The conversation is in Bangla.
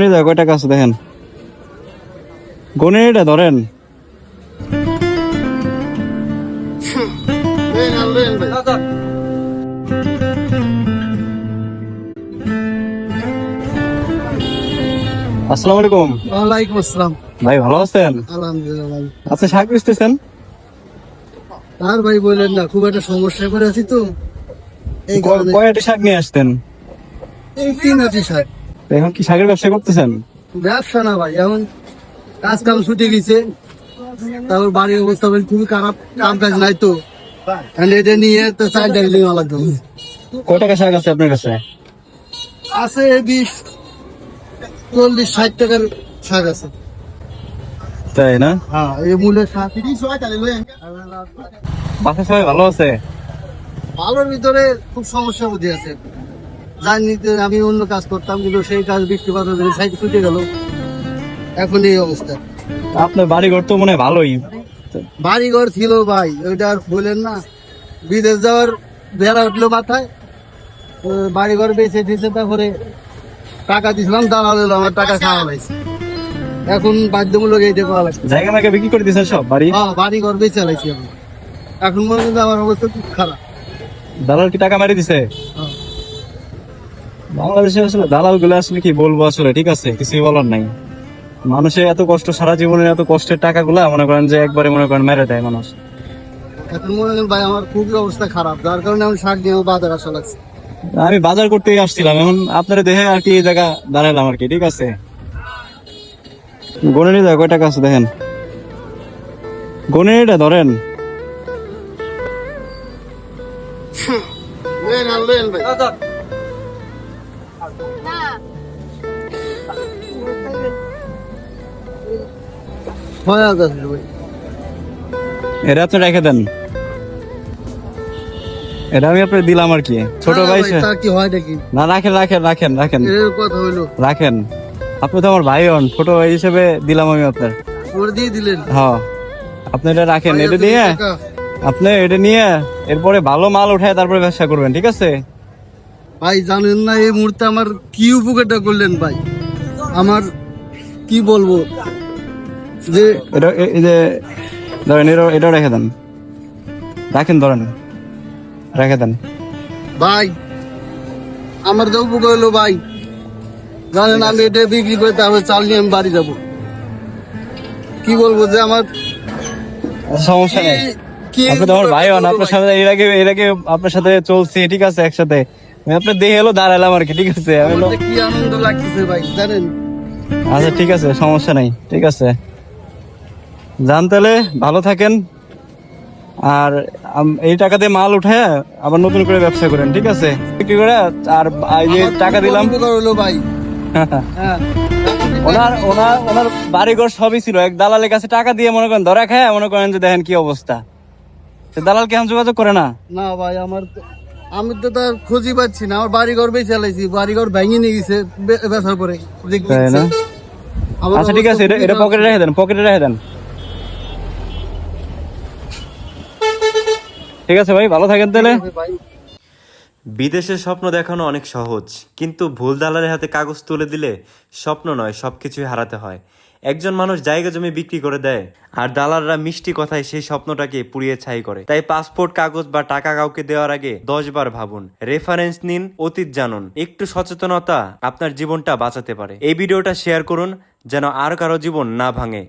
নিয়ে যায় কয় টাকা আছে দেখেন? গনে এটা ধরেন। আসসালামু আলাইকুম। ওয়ালাইকুম আসসালাম। ভাই ভালো আছেন? আলহামদুলিল্লাহ আচ্ছা শাক বেচতেছেন? আর ভাই বললেন না খুব একটা সমস্যা করে আছি তো। এই কয়টি শাক নিয়ে আসতেন? এই তিন স্যার তো এখন কি শাকের ব্যবসা করতেছেন? ব্যবসা না ভাই এখন কাজ কাম ছুটে গেছে। তারপর বাড়ির অবস্থা খুবই খারাপ কাম কাজ নাই তো। এটা নিয়ে তো চার টাকা নেওয়া লাগবে। কয় টাকা শাক আছে আপনার কাছে? আছে বিশ চল্লিশ ষাট টাকার শাক আছে। তাই না? হ্যাঁ এই মূলের শাক। বাসা সবাই ভালো আছে? ভালোর ভিতরে খুব সমস্যার মধ্যে আছে। জানি তো আমি অন্য কাজ করতাম কিন্তু সেই কাজ বৃষ্টিপাত সাইড ছুটে গেল। এখন এই অবস্থা। আপনার বাড়ি ঘর তো মনে হয় ভালোই। বাড়ি ঘর ছিল ভাই ওইটা আর বলেন না। বিদেশ যাওয়ার বেড়া উঠল মাথায়। তো বাড়ি ঘর বেঁচে দিয়েছে তারপরে টাকা দিছিলাম দালাল হলো আমার টাকা খাওয়া হয়েছে এখন বাধ্যমূলক এইটা করা লাগছে। জায়গা নাকি বিক্রি করে দিয়েছেন সব বাড়ি? হ্যাঁ বাড়ি ঘর বেঁচে লাইছি আমি এখন মনে কিন্তু আমার অবস্থা খুব খারাপ। দালাল কি টাকা মারি দিছে। বাংলাদেশে আসলে দালালগুলো আসলে কি বলব আসলে ঠিক আছে কিছুই বলার নাই। মানুষের এত কষ্ট সারা জীবনের এত কষ্টের টাকা গুলা মনে করেন যে একবারে মনে করেন মেরে দেয় মানুষ। এখন মনে করেন ভাই আমার খুবই অবস্থা খারাপ যার কারণে আমি শাক নিয়ে বাজার আসা লাগছে। আমি বাজার করতেই আসছিলাম এখন আপনার দেখে আর কি এই জায়গা দাঁড়ালাম আর কি ঠিক আছে? গনে নিয়ে যায় কয় টাকা আছে দেখেন? গনে এটা ধরেন। ছয় হাজার ভাই। এটা আপনি রেখে দেন। এটা আমি আপনার দিলাম আর কি। ছোট ভাই কি হয় নাকি? না রাখেন রাখেন রাখেন রাখেন। কথা হইল। রাখেন। আপনি তো আমার ভাই হন ছোট ভাই হিসেবে দিলাম আমি আপনার। ওর দিয়ে দিলেন? হ্যাঁ। আপনি এটা রাখেন এটা দিয়ে আপনি এটা নিয়ে এরপরে ভালো মাল উঠায় তারপরে ব্যবসা করবেন ঠিক আছে? ভাই জানেন না এই মুহূর্তে আমার কি উপকারটা করলেন ভাই? আমার কি বলব? যে এটা এই যে ধরেন এটা এটা রেখে দেন। রাখেন ধরেন। রেখে দেন। ভাই আমার যে উপকার হলো ভাই জানেন আমি এটা বিক্রি করে তারপরে চাল নিয়ে আমি বাড়ি যাব। কি বলব যে আমার সমস্যা নেই। আপনি তো আমার ভাই হন আপনার? সাথে এর আগে এর আগে আপনার সাথে চলছি ঠিক আছে একসাথে। আপনার দেখে এলো দাঁড়ালাম আর কি ঠিক আছে আমি আমার হলো- যে কি আনন্দ লাগতেছে ভাই জানেন? আচ্ছা ঠিক আছে সমস্যা নাই ঠিক আছে। যান তাহলে ভালো থাকেন। আর এই টাকা দিয়ে মাল উঠে আবার নতুন করে ব্যবসা করেন ঠিক আছে? বিক্রি করে আর যে টাকা দিলাম। ভাই। হ্যাঁ। ওনার ওনার ওনার বাড়িঘর সবই ছিল এক দালালের কাছে টাকা দিয়ে মনে করেন ধরা খায় মনে করেন যে দেখেন কি অবস্থা। দালাল যোগাযোগ করে না? না ভাই আমার আমি তো তার খুঁজি পাচ্ছি না। আমার বাড়ি ঘর বেঁচে চালাইছি বাড়ি ঘর ভেঙে নিয়ে গেছে বে- বেচার পরে। যে তাই না? কিনছে। আমার আচ্ছা ঠিক আছে এটা। পকেটে রেখে দেন পকেটে রেখে দেন। ঠিক আছে ভাই ভালো থাকেন তাহলে। ভাই। বিদেশের স্বপ্ন দেখানো অনেক সহজ কিন্তু ভুল দালালের হাতে কাগজ তুলে দিলে স্বপ্ন নয় সবকিছুই হারাতে হয়। একজন মানুষ জায়গা জমি বিক্রি করে দেয়, আর দালালরা মিষ্টি কথায় সেই স্বপ্নটাকে পুড়িয়ে ছাই করে। তাই পাসপোর্ট, কাগজ বা টাকা কাউকে দেওয়ার আগে দশ বার ভাবুন, রেফারেন্স নিন, অতীত জানুন। একটু সচেতনতা আপনার জীবনটা বাঁচাতে পারে। এই ভিডিওটা শেয়ার করুন, যেন আর কারও জীবন না ভাঙে।